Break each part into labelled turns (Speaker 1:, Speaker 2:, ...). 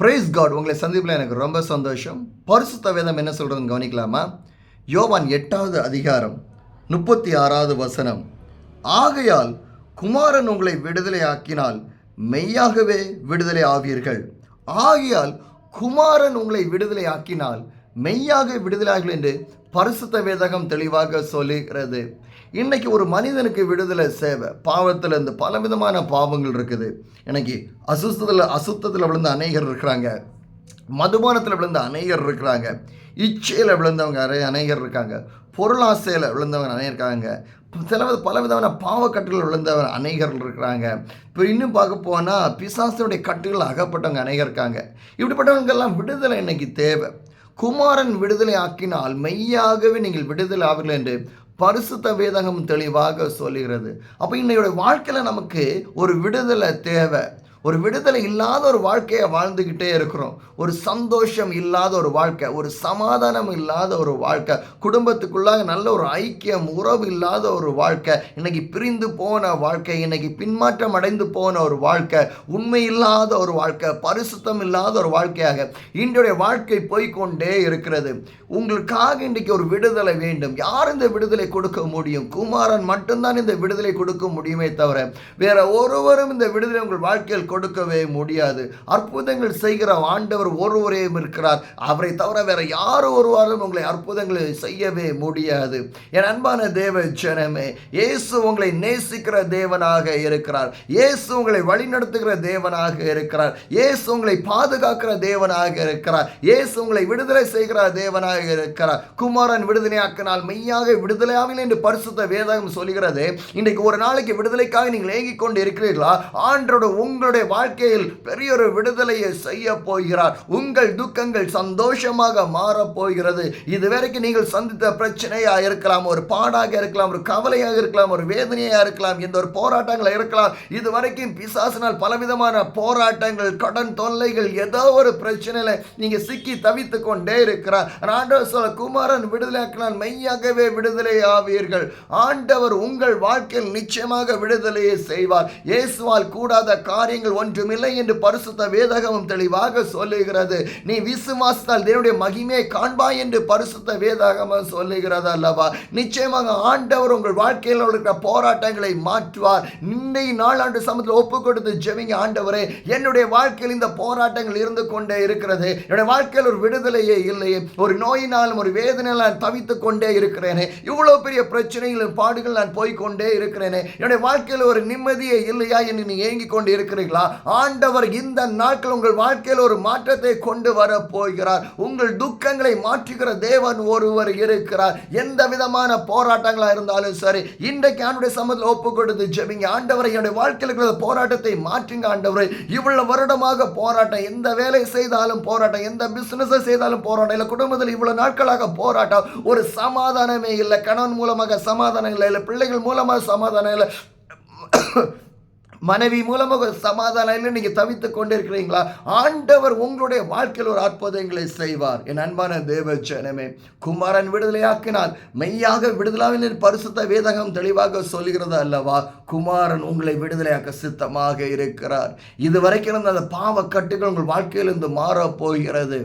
Speaker 1: Price God உங்களை சந்திப்பில் எனக்கு ரொம்ப சந்தோஷம். பரிசுத்த வேதம் என்ன சொல்கிறதுன்னு கவனிக்கலாமா? யோவான் எட்டாவது அதிகாரம் முப்பத்தி ஆறாவது வசனம். ஆகையால் குமாரன் உங்களை விடுதலை ஆக்கினால் மெய்யாகவே விடுதலை ஆவீர்கள். ஆகையால் குமாரன் உங்களை விடுதலை ஆக்கினால் மெய்யாக விடுதலை என்று பரிசுத்த வேதகம் தெளிவாக சொல்லுகிறது. இன்னைக்கு ஒரு மனிதனுக்கு விடுதலை சேவை பாவத்தில் இருந்து பல விதமான பாவங்கள் இருக்குது. இன்னைக்கு அசுத்தத்தில் அசுத்தத்தில் விழுந்த அநேகர் இருக்கிறாங்க. மதுபானத்தில் விழுந்த அநேகர் இருக்கிறாங்க. இச்சையில் விழுந்தவங்க நிறைய அநேகர் இருக்காங்க. பொருளாசையில் விழுந்தவங்க நிறைய இருக்காங்க. சில வித- பலவிதமான பாவக்கட்டுகள் விழுந்தவர் அநேகர்கள் இருக்கிறாங்க. இப்போ இன்னும் பார்க்க போனால் பிசாசனுடைய கட்டுகள் அகப்பட்டவங்க அநேகர் இருக்காங்க. இப்படிப்பட்டவங்கெல்லாம் விடுதலை இன்னைக்கு தேவை. குமாரன் விடுதலை ஆக்கினால் மெய்யாகவே நீங்கள் விடுதலை ஆவீர்கள் என்று பரிசுத்த வேதகம் தெளிவாக சொல்லுகிறது. அப்போ இன்னையோட வாழ்க்கையில் நமக்கு ஒரு விடுதலை தேவை. ஒரு விடுதலை இல்லாத ஒரு வாழ்க்கையை வாழ்ந்துக்கிட்டே இருக்கிறோம். ஒரு சந்தோஷம் இல்லாத ஒரு வாழ்க்கை ஒரு சமாதானம் இல்லாத ஒரு வாழ்க்கை குடும்பத்துக்குள்ளாக நல்ல ஒரு ஐக்கியம் உறவு இல்லாத ஒரு வாழ்க்கை இன்னைக்கு பிரிந்து போன வாழ்க்கை இன்னைக்கு பின்மாற்றம் அடைந்து போன ஒரு வாழ்க்கை உண்மை இல்லாத ஒரு வாழ்க்கை பரிசுத்தம் இல்லாத ஒரு வாழ்க்கையாக இன்றைய வாழ்க்கை போய்க்கொண்டே இருக்கிறது. உங்களுக்காக இன்றைக்கு ஒரு விடுதலை வேண்டும். யார் இந்த விடுதலை கொடுக்க முடியும்? குமாரன் மட்டும்தான் இந்த விடுதலை கொடுக்க முடியுமே தவிர வேற ஒருவரும் இந்த விடுதலை உங்கள் வாழ்க்கையில் கொடுக்கவே முடியாது. அற்புதங்கள் செய்கிற ஆண்டவர் ஒருவரையும் இருக்கிறார். அவரை தவிர வேற யாரும் ஒருவாரும் உங்களை அற்புதங்களை செய்யவே முடியாது. என் அன்பான தேவ ஜனமே இயேசு உங்களை நேசிக்கிற தேவனாக இருக்கிறார். இயேசு உங்களை வழிநடத்துகிற தேவனாக இருக்கிறார். இயேசு உங்களை பாதுகாக்கிற தேவனாக இருக்கிறார். இயேசு உங்களை விடுதலை செய்கிற தேவனாக இருக்கிறார். குமாரன் விடுதலையாக்கினால் மெய்யாக விடுதலையாவில் என்று பரிசுத்த வேதகம் சொல்கிறது இன்றைக்கு ஒரு நாளைக்கு விடுதலைக்காக நீங்கள் ஏங்கிக் கொண்டு இருக்கிறீர்களா? ஆண்டோட உங்களுடைய உங்களுடைய வாழ்க்கையில் பெரிய ஒரு விடுதலையை செய்ய போகிறார். உங்கள் துக்கங்கள் சந்தோஷமாக மாறப்போகிறது இதுவரைக்கும் நீங்கள் சந்தித்த பிரச்சனையாக இருக்கலாம் ஒரு பாடாக இருக்கலாம் ஒரு கவலையாக இருக்கலாம் ஒரு வேதனையாக இருக்கலாம் எந்த ஒரு போராட்டங்கள் இருக்கலாம். இதுவரைக்கும் பிசாசினால் பலவிதமான போராட்டங்கள் கடன் தொல்லைகள் ஏதோ ஒரு பிரச்சனையில் நீங்கள் சிக்கி தவித்து கொண்டே இருக்கிறார். ஆண்டவர் சொல்ல குமாரன் விடுதலையாக்கினால் மெய்யாகவே விடுதலை ஆவீர்கள். ஆண்டவர் உங்கள் வாழ்க்கையில் நிச்சயமாக விடுதலையை செய்வார். இயேசுவால் கூடாத காரியங்கள் ஒன்றுமில்லை என்று பரிசுத்த வேதகமும் தெளிவாக சொல்லுகிறது. நீ விசுவாசத்தால் தேவனுடைய மகிமையை காண்பாய் என்று பரிசுத்த வேதகமும் சொல்லுகிறது அல்லவா? நிச்சயமாக ஆண்டவர் உங்கள் வாழ்க்கையில் இருக்கிற போராட்டங்களை மாற்றுவார். இன்றைய நாளாண்டு சமத்தில் ஒப்பு கொடுத்து ஜெபிங்க ஆண்டவரே. என்னுடைய வாழ்க்கையில் இந்த போராட்டங்கள் இருந்து கொண்டே இருக்கிறது. என்னுடைய வாழ்க்கையில் ஒரு விடுதலையே இல்லையே ஒரு நோயினாலும் ஒரு வேதனையால் நான் தவித்துக் கொண்டே இருக்கிறேனே. இவ்வளவு பெரிய பிரச்சனைகளும் பாடுகள் நான் போய்கொண்டே இருக்கிறேனே. என்னுடைய வாழ்க்கையில் ஒரு நிம்மதியே இல்லையா என்று நீ ஏங்கிக் கொண்டு இருக்கிறீர்களா ஆண்டவர் இந்த நாட்கள் உங்கள் வாழ்க்கையில் ஒரு மாற்றத்தை கொண்டு வர போகிறார். உங்கள் துக்கங்களை மாற்றுகிற தேவன் ஒருவர் இருக்கிறார். எந்த விதமான போராட்டங்களா இருந்தாலும் சரி இன்றைக்கு ஆண்டுடைய சமத்தில் ஒப்பு கொடுத்து ஜெபிங்க. ஆண்டவரை என்னுடைய வாழ்க்கையில் இருக்கிற போராட்டத்தை மாற்றுங்க ஆண்டவரை. இவ்வளவு வருடமாக போராட்டம் எந்த வேலை செய்தாலும் போராட்டம் எந்த பிசினஸ் செய்தாலும் போராட்டம் இல்லை குடும்பத்தில் இவ்வளவு நாட்களாக போராட்டம் ஒரு சமாதானமே இல்லை. கணவன் மூலமாக சமாதானம் இல்லை இல்லை பிள்ளைகள் மூலமாக சமாதானம் இல்லை. மனைவி மூலமாக ஒரு சமாதானம் இல்லை நீங்கள் தவித்துக் கொண்டிருக்கிறீங்களா? ஆண்டவர் உங்களுடைய வாழ்க்கையில் ஒரு அற்புதங்களை செய்வார். என் அன்பான தேவச்சனமே குமாரன் விடுதலையாக்கினால் மெய்யாக விடுதலாவின் பரிசுத்த வேதகம் தெளிவாக சொல்கிறது அல்லவா? குமாரன் உங்களை விடுதலையாக்க சித்தமாக இருக்கிறார். இதுவரைக்கும் இருந்த அந்த பாவ கட்டுகள் உங்கள் வாழ்க்கையிலிருந்து மாறப் போகிறது.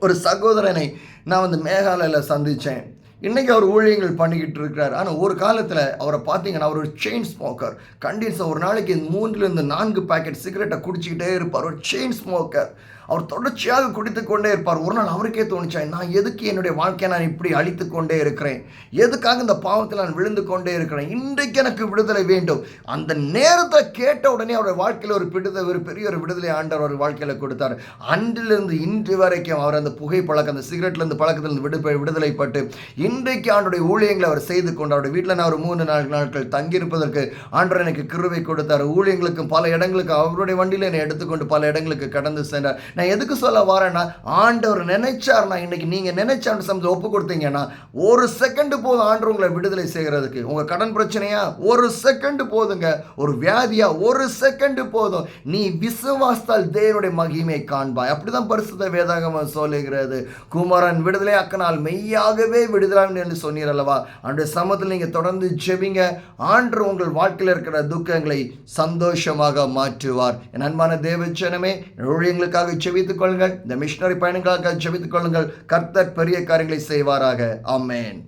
Speaker 1: ஒரு சகோதரனை நான் வந்து மேகாலயில் சந்தித்தேன் இன்றைக்கி அவர் ஊழியங்கள் பண்ணிக்கிட்டு இருக்கிறார். ஆனால் ஒரு காலத்தில் அவரை பார்த்தீங்கன்னா அவர் ஒரு செயின் ஸ்மோக்கர் கண்டிப்பாக ஒரு நாளைக்கு மூன்றுலேருந்து நான்கு பேக்கெட் சிகரெட்டை குடிச்சிக்கிட்டே இருப்பார். ஒரு செயின் ஸ்மோக்கர் அவர் தொடர்ச்சியாக குடித்து கொண்டே இருப்பார். ஒரு நாள் அவருக்கே தோணுச்சா நான் எதுக்கு என்னுடைய வாழ்க்கையை நான் இப்படி அழித்து கொண்டே இருக்கிறேன்? எதுக்காக இந்த பாவத்தில் நான் விழுந்து கொண்டே இருக்கிறேன்? இன்றைக்கு எனக்கு விடுதலை வேண்டும். அந்த நேரத்தை கேட்ட உடனே அவருடைய வாழ்க்கையில் ஒரு விடுதலை ஒரு பெரிய ஒரு விடுதலை ஆண்டவர் அவர் வாழ்க்கையில் கொடுத்தார். அன்றிலிருந்து இன்று வரைக்கும் அவர் அந்த புகை பழக்கம் அந்த சிகரெட்லேருந்து பழக்கத்திலிருந்து விடு விடுதலைப்பட்டு இன்றைக்கு ஆண்டுடைய ஊழியங்களை அவர் செய்து கொண்டு அவருடைய வீட்டில் நான் ஒரு மூணு நாலு நாட்கள் தங்கியிருப்பதற்கு ஆண்டவர் எனக்கு கிருவை கொடுத்தார். ஊழியங்களுக்கும் பல இடங்களுக்கு அவருடைய வண்டியில் என்னை எடுத்துக்கொண்டு பல இடங்களுக்கு கடந்து சென்றார். நான் எதுக்கு சொல்ல வரேன்னா ஆண்டவர் நினைச்சார்னா இன்னைக்கு நீங்கள் நினைச்சாண்டு சமயத்தில் ஒப்பு கொடுத்தீங்கன்னா ஒரு செகண்டு போதும் ஆண்டவர் உங்களை விடுதலை செய்கிறதுக்கு. உங்கள் கடன் பிரச்சனையா? ஒரு செகண்டு போதுங்க. ஒரு வியாதியா? ஒரு செகண்டு போதும். நீ விசுவாசத்தால் தேவனுடைய மகிமை காண்பாய். அப்படிதான் பரிசுத்த வேதாகமம் சொல்லுகிறது. குமரன் விடுதலை அக்கனால் மெய்யாகவே விடுதலை பிதாவின் என்று சொன்னீர் அல்லவா? அன்றைய சமத்தில் நீங்கள் தொடர்ந்து ஜெபிங்க. ஆண்டு உங்கள் வாழ்க்கையில் இருக்கிற துக்கங்களை சந்தோஷமாக மாற்றுவார். என் அன்பான தேவச்சனமே ஊழியங்களுக்காக ஜெபித்துக் கொள்ளுங்கள். இந்த மிஷினரி பயணங்களுக்காக ஜெபித்துக் கொள்ளுங்கள். கர்த்தர் பெரிய காரியங்களை செய்வாராக. ஆமேன்.